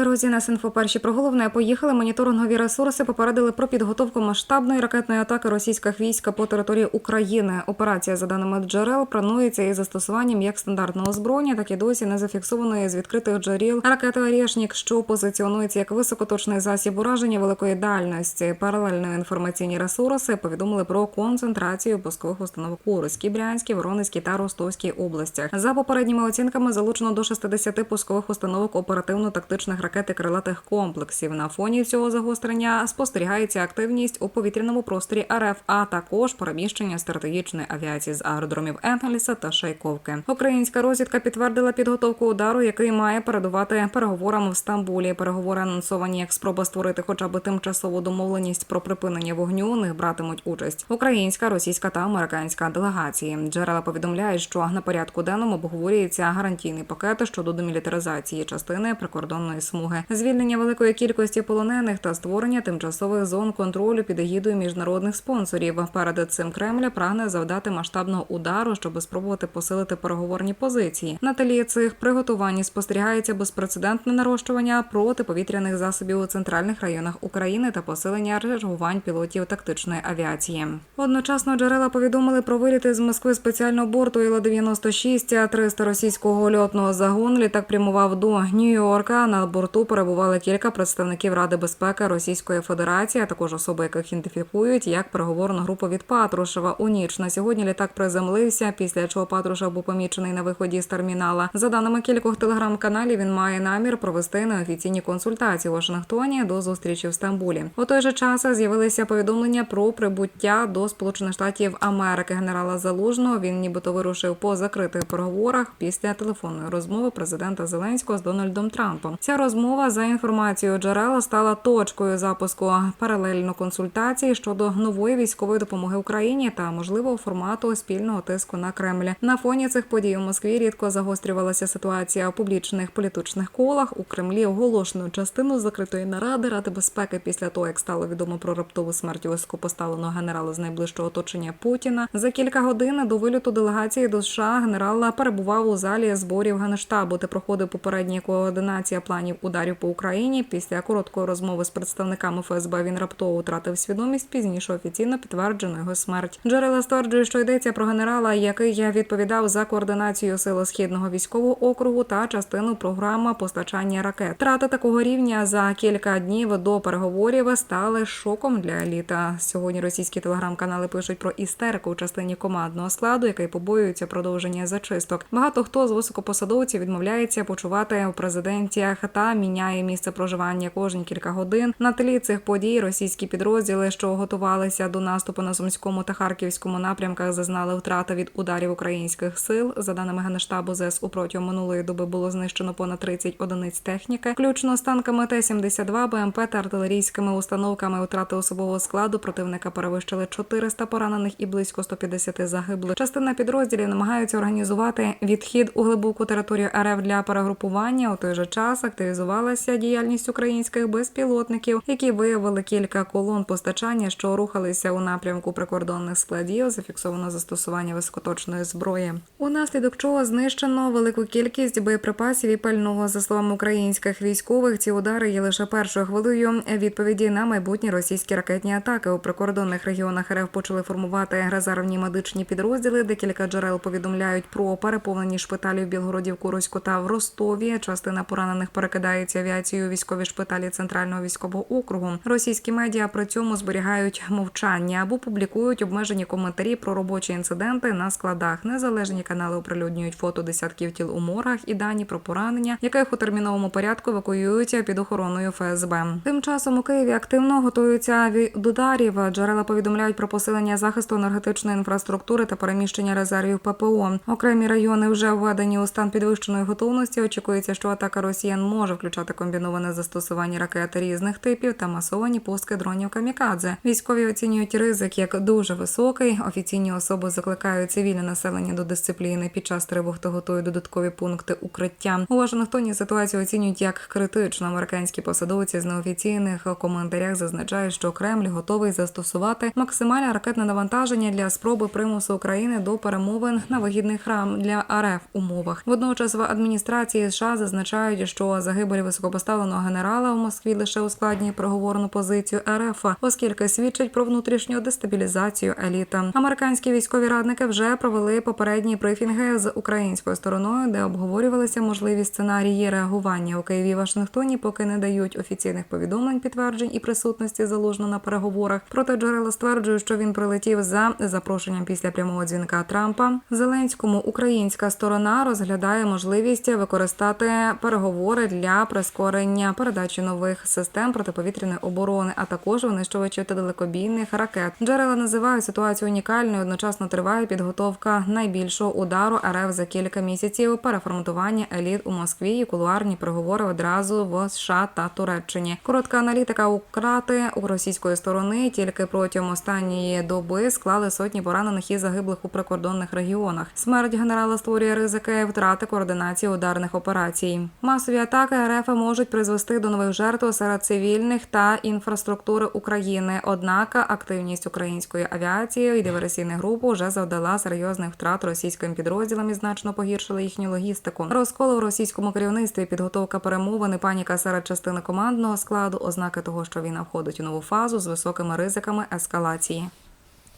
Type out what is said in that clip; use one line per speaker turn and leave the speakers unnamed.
Друзі, нас інфо перші про головне поїхали. Моніторингові ресурси попередили про підготовку масштабної ракетної атаки російських військ по території України. Операція, за даними джерел, планується із застосуванням як стандартного озброєння, так і досі не зафіксованої з відкритих джерел ракети «Орєшнік», що позиціонується як високоточний засіб ураження великої дальності. Паралельно інформаційні ресурси повідомили про концентрацію пускових установок у Руській, Брянській, Воронезькій та Ростовській областях. За попередніми оцінками залучено до 60 пускових установок оперативно-тактичних ракет і крилатих комплексів. На фоні цього загострення спостерігається активність у повітряному просторі РФ, а також переміщення стратегічної авіації з аеродромів Енгельса та Шайковки. Українська розвідка підтвердила підготовку удару, який має передувати переговорам в Стамбулі. Переговори анонсовані як спроба створити хоча б тимчасову домовленість про припинення вогню. У них братимуть участь українська, російська та американська делегації. Джерела повідомляють, що на порядку денному обговорюється гарантійний пакет щодо демілітаризації частини прикордонної смуги, звільнення великої кількості полонених та створення тимчасових зон контролю під егідою міжнародних спонсорів. Перед цим Кремль прагне завдати масштабного удару, щоб спробувати посилити переговорні позиції. На тлі цих приготувань спостерігається безпрецедентне нарощування протиповітряних засобів у центральних районах України та посилення реагувань пілотів тактичної авіації. Одночасно джерела повідомили про виліти з Москви спеціального борту Іла 96 а 300 російського льотного загону. Літак прямував до Нью-Йорка. На борту перебували кілька представників Ради безпеки Російської Федерації, а також особи, яких ідентифікують як переговорну групу від Патрушева. У ніч на сьогодні літак приземлився, після чого Патрушев був помічений на виході з термінала. За даними кількох телеграм-каналів, він має намір провести неофіційні консультації у Вашингтоні до зустрічі в Стамбулі. У той же час з'явилися повідомлення про прибуття до Сполучених Штатів Америки генерала Залужного. Він нібито вирушив по закритих переговорах після телефонної розмови президента Зеленського з Дональдом Трампом. Ця розмова за інформацією джерела стала точкою запуску паралельно консультацій щодо нової військової допомоги Україні та можливого формату спільного тиску на Кремль. На фоні цих подій у Москві рідко загострювалася ситуація у публічних політичних колах. У Кремлі оголошено частину закритої наради Ради безпеки після того, як стало відомо про раптову смерть високопоставленого генерала з найближчого оточення Путіна. За кілька годин до виліту делегації до США генерал перебував у залі зборів генштабу, де проходив попередня координація планів ударів по Україні. Після короткої розмови з представниками ФСБ він раптово втратив свідомість. Пізніше офіційно підтверджено його смерть. Джерела стверджують, що йдеться про генерала, який я відповідав за координацію сил східного військового округу та частину програми постачання ракет. Трата такого рівня за кілька днів до переговорів стали шоком для еліта. Сьогодні російські телеграм-канали пишуть про істерику у частині командного складу, який побоюється продовження зачисток. Багато хто з високопосадовців відмовляється почувати у президентіях та міняє місце проживання кожні кілька годин. На тлі цих подій російські підрозділи, що готувалися до наступу на сумському та харківському напрямках, зазнали втрати від ударів українських сил. За даними генштабу ЗСУ протягом минулої доби було знищено понад 30 одиниць техніки, включно з танками Т-72, БМП та артилерійськими установками. Втрати особового складу противника перевищили 400 поранених і близько 150 загиблих. Частина підрозділів намагаються організувати відхід у глибоку територію РФ для перегрупування. У той же час активізувалася діяльність українських безпілотників, які виявили кілька колон постачання, що рухалися у напрямку прикордонних складів. Зафіксовано застосування високоточної зброї. Унаслідок чого знищено велику кількість боєприпасів і пального. За словами українських військових, ці удари є лише першою хвилею відповіді на майбутні російські ракетні атаки. У прикордонних регіонах РФ почали формувати резервні медичні підрозділи. Декілька джерел повідомляють про переповнені шпиталі в Білгороді, в Куровську та в Ростові. Частина поранених перекидається авіацією у військові шпиталі центрального військового округу. Російські медіа при цьому зберігають мовчання або публікують обмежені коментарі про робочі інциденти на складах. Незалежні канали оприлюднюють фото десятків тіл у моргах і дані про поранення, яких у терміновому порядку евакуюються під охороною ФСБ. Тим часом у Києві активно готуються від ударів. Джерела повідомляють про посилення захисту енергетичної інфраструктури та переміщення резервів ППО. Окремі райони вже введені у стан підвищеної готовності. Очікується, що атака росіян може включати комбіноване застосування ракет різних типів та масовані пуски дронів камікадзе. Військові оцінюють ризик як дуже високий. Офіційні особи закликають цивільне населення до дисципліни під час тривог та готують додаткові пункти укриття. У Вашингтоні ситуацію оцінюють як критично. Американські посадовці з неофіційних коментарях зазначають, що Кремль готовий застосувати максимальне ракетне навантаження для спроби примусу України до перемовин на вигідних храм для РФ умовах. Водночас в адміністрації США зазначають, що загиблі загибель високопоставленого генерала в Москві лише ускладнює переговорну позицію РФ, оскільки свідчить про внутрішню дестабілізацію еліти. Американські військові радники вже провели попередні брифінги з українською стороною, де обговорювалися можливі сценарії реагування у Києві Вашингтоні, поки не дають офіційних повідомлень, підтверджень і присутності залужно на переговорах. Проте джерела стверджують, що він прилетів за запрошенням після прямого дзвінка Трампа. Зеленському українська сторона розглядає можливість використати переговори для прискорення передачі нових систем протиповітряної оборони, а також винищувачів та далекобійних ракет. Джерела називають ситуацію унікальною. Одночасно триває підготовка найбільшого удару РФ за кілька місяців, переформатування еліт у Москві і кулуарні переговори одразу в США та Туреччині. Коротка аналітика украти у російської сторони тільки протягом останньої доби склали сотні поранених і загиблих у прикордонних регіонах. Смерть генерала створює ризики втрати координації ударних операцій. Масові атаки РФ можуть призвести до нових жертв серед цивільних та інфраструктури України. Однак активність української авіації і диверсійних груп уже завдала серйозних втрат російським підрозділам і значно погіршила їхню логістику. Розколи в російському керівництві, підготовка перемовин, паніка серед частини командного складу, ознаки того, що війна входить у нову фазу з високими ризиками ескалації.